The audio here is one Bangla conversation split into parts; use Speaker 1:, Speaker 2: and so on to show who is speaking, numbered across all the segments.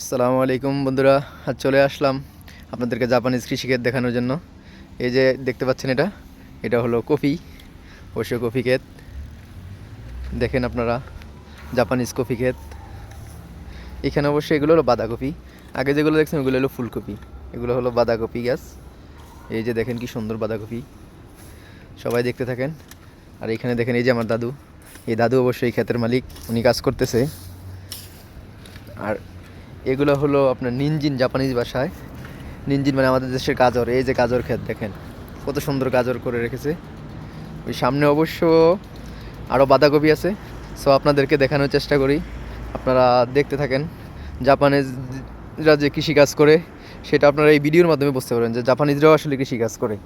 Speaker 1: আসসালামু আলাইকুম বন্ধুরা, আজ চলে আসলাম আপনাদেরকে জাপানিজ কৃষিক্ষেত দেখানোর জন্য। এই যে দেখতে পাচ্ছেন এটা এটা হলো কফি অবশ্য কফি ক্ষেত। দেখেন আপনারা, জাপানিজ কফি ক্ষেত। এখানে অবশ্যই এগুলো হলো বাঁধাকপি। আগে যেগুলো দেখছেন, ওগুলো হলো ফুলকপি। এগুলো হলো বাঁধাকপি গাছ। এই যে দেখেন কি সুন্দর বাঁধাকপি। সবাই দেখতে থাকেন। আর এখানে দেখেন, এই যে আমার দাদু। এই দাদু অবশ্যই ক্ষেতের মালিক। উনি কাজ করতেছে। আর এগুলো হলো আপনার নিনজিন জাপানিজ ভাষায়। নিনজিন মানে আমাদের দেশের গাজর, এই যে গাজর খেত দেখেন, কত সুন্দর গাজর করে রেখেছে। ওই সামনে অবশ্য আরও বাঁধাকপি আছে সো আপনাদেরকে দেখানোর চেষ্টা করি। আপনারা দেখতে থাকেন, জাপানিজরা যে কৃষিকাজ করে সেটা আপনারা এই ভিডিওর মাধ্যমে বুঝতে পারবেন যে জাপানিজরাও আসলে কৃষি কাজ করে।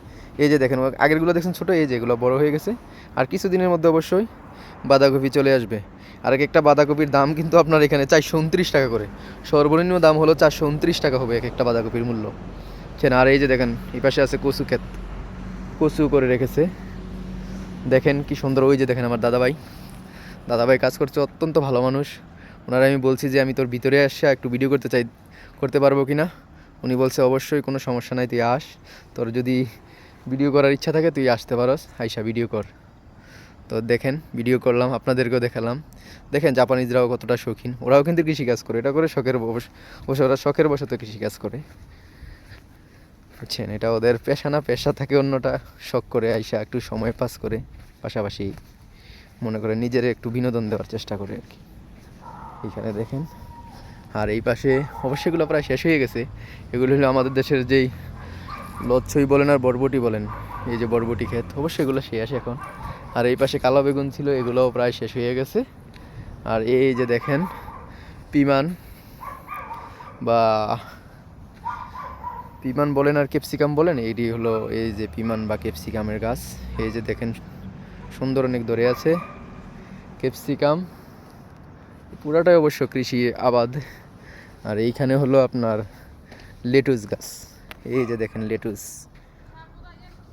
Speaker 1: এই যে দেখেন, আগেরগুলো দেখছেন ছোটো, এই যে এগুলো বড় হয়ে গেছে। আর কিছুদিনের মধ্যে অবশ্যই বাঁধাকপি চলে আসবে। আর এক একটা বাঁধাকপির দাম কিন্তু আপনার এখানে চারশো উনত্রিশ টাকা করে। সর্বনিম্ন দাম হলো চারশো উনত্রিশ টাকা হবে এক একটা বাঁধাকপির মূল্য। চেন আর এই যে দেখেন, এই পাশে আছে কচু ক্ষেত। কচু করে রেখেছে। দেখেন কি সুন্দর, ওই যে দেখেন আমার দাদাভাই। দাদাভাই কাজ করছে, অত্যন্ত ভালো মানুষ। ওনারা আমি বলছি যে আমি তোর ভিতরে আসে, একটু ভিডিও করতে চাই, করতে পারব কি না উনি বলছে, অবশ্যই কোনো সমস্যা নাই, তুই আস। তোর যদি ভিডিও করার ইচ্ছা থাকে, তুই আসতে পারস। আইসা ভিডিও কর। তো দেখেন ভিডিও করলাম, আপনাদেরকেও দেখালাম। দেখেন, জাপানিজরাও কতটা শৌখিন। ওরাও কিন্তু কৃষিকাজ করে। এটা করে শখের বস- ওরা শখের বশত কৃষিকাজ করে। বুঝছেন? এটা ওদের পেশা না, পেশা থাকে অন্যটা। শখ করে আইসা একটু সময় পাস করে। পাশাপাশি মনে করে নিজের একটু বিনোদন দেওয়ার চেষ্টা করে আর কি। এইখানে দেখেন। আর এই পাশে অবশ্যই এগুলো প্রায় শেষ হয়ে গেছে। এগুলো হলো আমাদের দেশের যেই লচ্ছই বলেন আর বরবটি বলেন, এই যে বরবটি ক্ষেত অবশ্যই এগুলো শেষ এখন। আর এই পাশে কালো বেগুন ছিল, এগুলোও প্রায় শেষ হয়ে গেছে। আর এই যে দেখেন, পিমান বা পিমান বলেন আর ক্যাপসিকাম বলেন এইটি হলো এই যে পিমান বা ক্যাপসিকামের গাছ। এই যে দেখেন, সুন্দর অনেক ধরে আছে। ক্যাপসিকাম পুরাটাই অবশ্য কৃষি আবাদ। আর এইখানে হলো আপনার লেটুস গাছ। এই যে দেখেন লেটুস।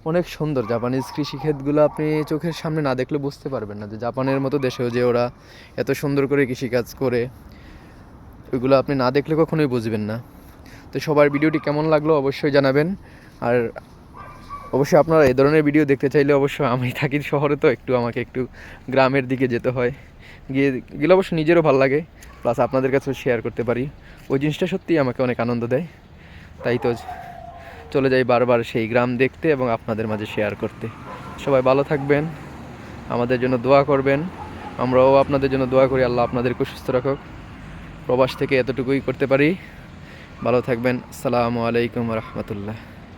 Speaker 1: অনেক সুন্দর জাপানিজ কৃষিক্ষেতগুলো আপনি চোখের সামনে না দেখলে বুঝতে পারবেন না যে জাপানের মতো দেশেও যে ওরা এত সুন্দর করে কৃষিকাজ করে, ওইগুলো আপনি না দেখলে কখনোই বুঝবেন না। তো সবার ভিডিওটি কেমন লাগল অবশ্যই জানাবেন। আর অবশ্যই আপনারা এই ধরনের ভিডিও দেখতে চাইলে অবশ্যই আমি থাকি শহরে, তো একটু আমাকে একটু গ্রামের দিকে যেতে হয়। গিয়ে গেলে অবশ্য নিজেরও ভালো লাগে প্লাস আপনাদের কাছেও শেয়ার করতে পারি। ওই জিনিসটা সত্যিই আমাকে অনেক আনন্দ দেয়। তাই তো চলে যাই বারবার সেই গ্রাম দেখতে এবং আপনাদের মাঝে শেয়ার করতে। সবাই ভালো থাকবেন, আমাদের জন্য দোয়া করবেন। আমরাও আপনাদের জন্য দোয়া করি, আল্লাহ আপনাদেরকে সুস্থ রাখুক। প্রবাস থেকে এতটুকুই করতে পারি। ভালো থাকবেন, আসসালামু আলাইকুম রহমতুল্লাহ।